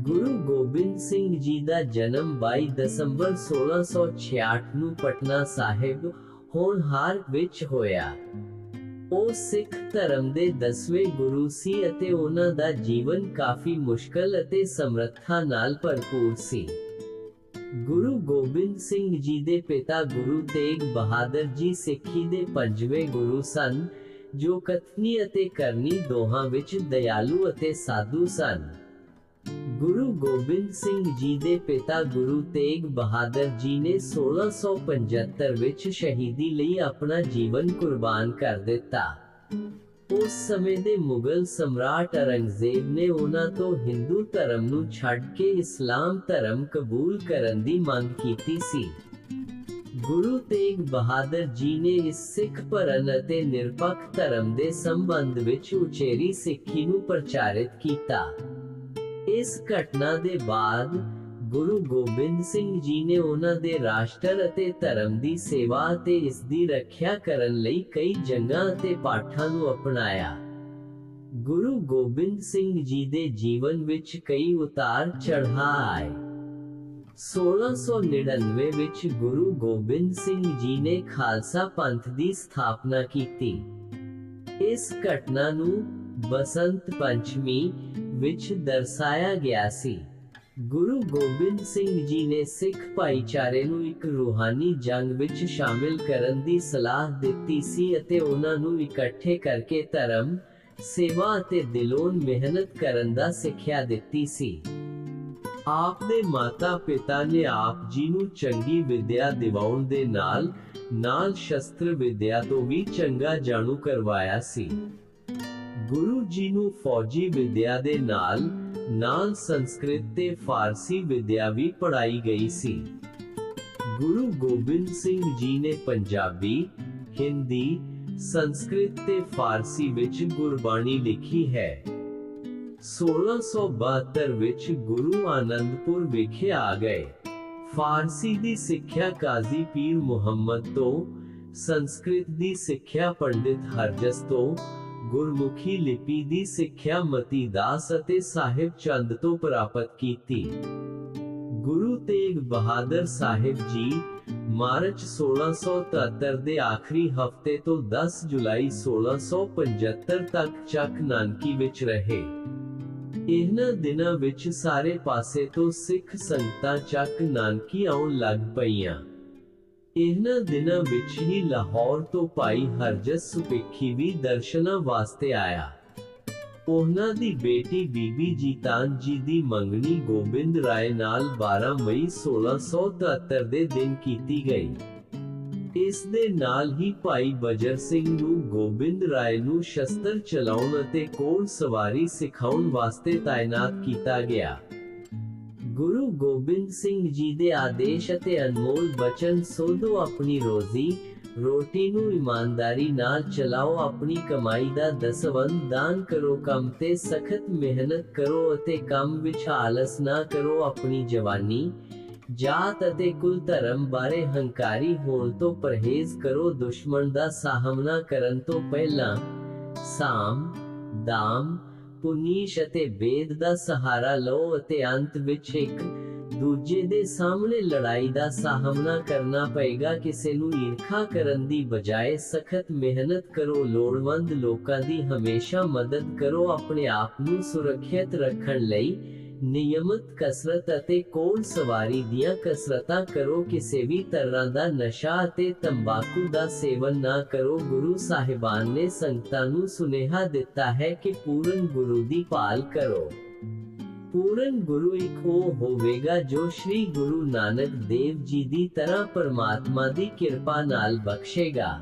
ਗੁਰੂ ਗੋਬਿੰਦ ਸਿੰਘ ਜੀ ਦਾ ਜਨਮ 22 ਦਸੰਬਰ 1666 ਨੂੰ ਪਟਨਾ ਸਾਹਿਬ ਹੋਣਹਾਰ ਵਿੱਚ ਹੋਇਆ। ਉਹ ਸਿੱਖ ਧਰਮ ਦੇ 10ਵੇਂ ਗੁਰੂ ਸੀ ਅਤੇ ਉਹਨਾਂ ਦਾ ਜੀਵਨ ਕਾਫੀ ਮੁਸ਼ਕਲ ਅਤੇ ਸਮਰੱਥਾ ਨਾਲ ਭਰਪੂਰ ਸੀ। ਗੁਰੂ ਗੋਬਿੰਦ ਸਿੰਘ ਜੀ ਦੇ ਪਿਤਾ ਗੁਰੂ ਤੇਗ ਬਹਾਦਰ ਜੀ ਸਿੱਖੀ ਦੇ ਪੰਜਵੇਂ ਗੁਰੂ ਸਨ, ਜੋ ਕਥਨੀ ਅਤੇ ਕਰਨੀ ਦੋਹਾਂ ਵਿੱਚ ਦਇਆਲੂ ਅਤੇ ਸਾਧੂ ਸਨ। ਗੁਰੂ ਗੋਬਿੰਦ ਸਿੰਘ ਜੀ ਦੇ ਪਿਤਾ ਗੁਰੂ ਤੇਗ ਬਹਾਦਰ ਜੀ ਨੇ 1675 ਵਿੱਚ ਸ਼ਹੀਦੀ ਲਈ ਆਪਣਾ ਜੀਵਨ ਕੁਰਬਾਨ ਕਰ ਦਿੱਤਾ। ਉਸ ਸਮੇਂ ਦੇ ਮੁਗਲ ਸਮਰਾਟ ਔਰੰਗਜ਼ੇਬ ਨੇ ਉਹਨਾਂ ਤੋਂ ਹਿੰਦੂ ਧਰਮ ਨੂੰ ਛੱਡ ਕੇ ਇਸਲਾਮ ਧਰਮ ਕਬੂਲ ਕਰਨ ਦੀ ਮੰਗ ਕੀਤੀ ਸੀ। ਗੁਰੂ ਤੇਗ ਬਹਾਦਰ ਜੀ ਨੇ ਇਸ ਸਿੱਖ ਭਰਨ ਅਤੇ ਨਿਰਪੱਖ ਧਰਮ ਦੇ ਸੰਬੰਧ ਵਿੱਚ ਉਚੇਰੀ ਸਿੱਖੀ ਨੂੰ ਪ੍ਰਚਾਰਿਤ ਕੀਤਾ। ਇਸ ਘਟਨਾ ਦੇ ਬਾਅਦ ਗੁਰੂ ਗੋਬਿੰਦ ਸਿੰਘ ਜੀ ਨੇ ਉਹਨਾਂ ਦੇ ਰਾਸ਼ਟਰ ਅਤੇ ਧਰਮ ਦੀ ਸੇਵਾ ਅਤੇ ਇਸ ਦੀ ਰੱਖਿਆ ਕਰਨ ਲਈ ਕਈ ਜੰਗਾਂ ਅਤੇ ਪਾਠਾਂ ਨੂੰ ਅਪਣਾਇਆ। ਗੁਰੂ ਗੋਬਿੰਦ ਸਿੰਘ ਜੀ ਦੇ ਜੀਵਨ ਵਿੱਚ ਕਈ ਉਤਾਰ ਚੜ੍ਹਾਅ ਆਏ। 1699 ਵਿੱਚ ਗੁਰੂ ਗੋਬਿੰਦ ਸਿੰਘ ਜੀ ਨੇ ਖਾਲਸਾ ਪੰਥ ਦੀ ਸਥਾਪਨਾ ਕੀਤੀ। ਇਸ ਘਟਨਾ ਨੂੰ ਬਸੰਤ ਪੰਚਮੀ ਵਿੱਚ ਦਰਸਾਇਆ ਗਿਆ ਸੀ। ਗੁਰੂ ਗੋਬਿੰਦ ਸਿੰਘ ਜੀ ਨੇ ਸਿੱਖ ਭਾਈਚਾਰੇ ਨੂੰ ਇੱਕ ਰੂਹਾਨੀ ਜੰਗ ਵਿੱਚ ਸ਼ਾਮਿਲ ਕਰਨ ਦੀ ਸਲਾਹ ਦਿੱਤੀ ਸੀ ਅਤੇ ਉਹਨਾਂ ਨੂੰ ਇਕੱਠੇ ਕਰਕੇ ਧਰਮ, ਸੇਵਾ ਅਤੇ ਦਿਲੋਂ ਮਿਹਨਤ ਕਰਨ ਦਾ ਸਿੱਖਿਆ ਦਿੱਤੀ ਸੀ। ਆਪ ਦੇ ਮਾਤਾ ਪਿਤਾ ਨੇ ਆਪ ਜੀ ਨੂੰ ਚੰਗੀ ਵਿਦਿਆ ਦਿਵਾਉਣ ਦੇ ਨਾਲ ਨਾਲ ਸ਼ਸਤਰ ਵਿਦਿਆ ਤੋਂ ਵੀ ਚੰਗਾ ਜਾਣੂ ਕਰਵਾਇਆ ਸੀ। ਗੁਰੂ ਜੀ ਨੂੰ ਫੌਜੀ ਵਿਦਿਆ ਦੇ ਨਾਲ ਨਾਲ ਸੰਸਕ੍ਰਿਤ ਤੇ ਫਾਰਸੀ ਵਿਦਿਆ ਵੀ ਪੜਾਈ ਗਈ ਸੀ। ਗੁਰੂ ਗੋਬਿੰਦ ਸਿੰਘ ਜੀ ਨੇ ਪੰਜਾਬੀ, ਹਿੰਦੀ, ਸੰਸਕ੍ਰਿਤ ਤੇ ਫਾਰਸੀ ਵਿੱਚ ਗੁਰਬਾਣੀ ਲਿਖੀ ਹੈ। 1672 ਵਿੱਚ ਗੁਰੂ ਆਨੰਦਪੁਰ ਵਿਖੇ ਆ ਗਏ। ਫਾਰਸੀ ਦੀ ਸਿੱਖਿਆ ਕਾਜ਼ੀ ਪੀਰ ਮੁਹੰਮਦ ਤੋਂ, ਸੰਸਕ੍ਰਿਤ ਦੀ ਸਿੱਖਿਆ ਪੰਡਿਤ ਹਰਜਸ ਤੋਂ ਗੁਰਮੁਖੀ ਲਿਪੀ ਦੀ ਸਿੱਖਿਆ ਮਤੀ ਦਾਸ ਅਤੇ ਸਾਹਿਬ ਚੰਦ ਤੋਂ ਪ੍ਰਾਪਤ ਕੀਤੀ। ਗੁਰੂ ਤੇਗ ਬਹਾਦਰ ਸਾਹਿਬ ਜੀ ਮਾਰਚ 1673 ਦੇ ਆਖਰੀ ਹਫ਼ਤੇ ਤੋਂ 10 ਜੁਲਾਈ 1675 ਤੱਕ ਚੱਕ ਨਾਨਕੀ ਵਿੱਚ ਰਹੇ। ਇਹਨਾਂ ਦਿਨਾਂ ਵਿੱਚ ਸਾਰੇ ਪਾਸੇ ਤੋਂ ਸਿੱਖ ਸੰਗਤਾਂ ਚੱਕ ਨਾਨਕੀ ਆਉਣ ਲੱਗ ਪਈਆਂ। ਇਹਨਾਂ ਦਿਨਾਂ ਵਿੱਚ ਹੀ ਲਾਹੌਰ ਤੋਂ ਭਾਈ ਹਰਜਸ ਸੁਪੇਖੀ ਵੀ ਦਰਸ਼ਨਾਂ ਵਾਸਤੇ ਆਇਆ। ਉਹਨਾਂ ਦੀ ਬੇਟੀ ਬੀਬੀ ਜੀਤਾਨ ਜੀ ਦੀ ਮੰਗਣੀ ਗੋਬਿੰਦ ਰਾਏ ਨਾਲ 12 ਮਈ 1673 ਦੇ ਦਿਨ ਕੀਤੀ ਗਈ। ਇਸ ਦੇ ਨਾਲ ਹੀ ਭਾਈ ਬਜਰ ਸਿੰਘ ਨੂੰ ਗੋਬਿੰਦ ਰਾਏ ਨੂੰ ਸ਼ਸਤਰ ਚਲਾਉਣ ਅਤੇ ਘੋੜ ਸਵਾਰੀ ਸਿਖਾਉਣ ਵਾਸਤੇ ਤਾਇਨਾਤ ਕੀਤਾ ਗਿਆ। ਗੁਰੂ ਗੋਬਿੰਦ ਸਿੰਘ ਜੀ ਦੇ ਆਦੇਸ਼ ਅਤੇ ਅਨਮੋਲ ਬਚਨ ਸੋਧੋ ਆਪਣੀ ਰੋਜ਼ੀ, ਰੋਟੀ ਨੂੰ ਇਮਾਨਦਾਰੀ ਨਾਲ ਚਲਾਓ, ਆਪਣੀ ਕਮਾਈ ਦਾ ਦਸਵੰਦ ਦਾਨ ਕਰੋ, ਕੰਮ ਤੇ ਸਖਤ ਮਿਹਨਤ ਕਰੋ ਅਤੇ ਕੰਮ ਵਿੱਚ ਆਲਸ ਨਾ ਕਰੋ, ਆਪਣੀ ਜਵਾਨੀ, ਜਾਤ ਅਤੇ ਕੁਲ ਧਰਮ ਬਾਰੇ ਹੰਕਾਰੀ ਹੋਣ ਤੋਂ ਪਰਹੇਜ਼ ਕਰੋ, ਦੁਸ਼ਮਣ ਦਾ ਸਾਹਮਣਾ ਕਰਨ ਤੋਂ ਪਹਿਲਾਂ, ਸਾਮ, ਦਾਮ ਪੁਨੀਸ਼ ਅਤੇ ਵੇਦ ਦਾ ਸਹਾਰਾ ਲਓ ਅਤੇ ਅੰਤ ਵਿੱਚ ਇੱਕ ਦੂਜੇ ਦੇ ਸਾਹਮਣੇ ਲੜਾਈ ਦਾ ਸਾਹਮਣਾ ਕਰਨਾ ਪਏਗਾ। ਕਿਸੇ ਨੂੰ ਈਰਖਾ ਕਰਨ ਦੀ ਬਜਾਏ ਸਖਤ ਮਿਹਨਤ ਕਰੋ, ਲੋੜਵੰਦ ਲੋਕਾਂ ਦੀ ਹਮੇਸ਼ਾ ਮਦਦ ਕਰੋ, ਆਪਣੇ ਆਪ ਨੂੰ ਸੁਰੱਖਿਅਤ ਰੱਖਣ ਲਈ। ਨਿਯਮਤ ਕਸਰਤ ਅਤੇ ਕੋਲ ਸਵਾਰੀ ਦੀਆਂ ਕਸਰਤਾਂ ਕਰੋ। ਕਿਸੇ ਵੀ ਤਰ੍ਹਾਂ ਦਾ ਨਸ਼ਾ ਅਤੇ ਤੰਬਾਕੂ ਦਾ ਸੇਵਨ ਨਾ ਕਰੋ। ਗੁਰੂ ਸਾਹਿਬਾਨ ਨੇ ਸੰਗਤਾਂ ਨੂੰ ਸੁਨੇਹਾ ਦਿੱਤਾ ਹੈ ਕਿ ਪੂਰਨ ਗੁਰੂ ਦੀ ਭਾਲ ਕਰੋ। ਪੂਰਨ ਗੁਰੂ ਇੱਕ ਉਹ ਹੋਵੇਗਾ ਜੋ ਸ੍ਰੀ ਗੁਰੂ ਨਾਨਕ ਦੇਵ ਜੀ ਦੀ ਤਰ੍ਹਾਂ ਪਰਮਾਤਮਾ ਦੀ ਕਿਰਪਾ ਨਾਲ ਬਖਸ਼ੇਗਾ।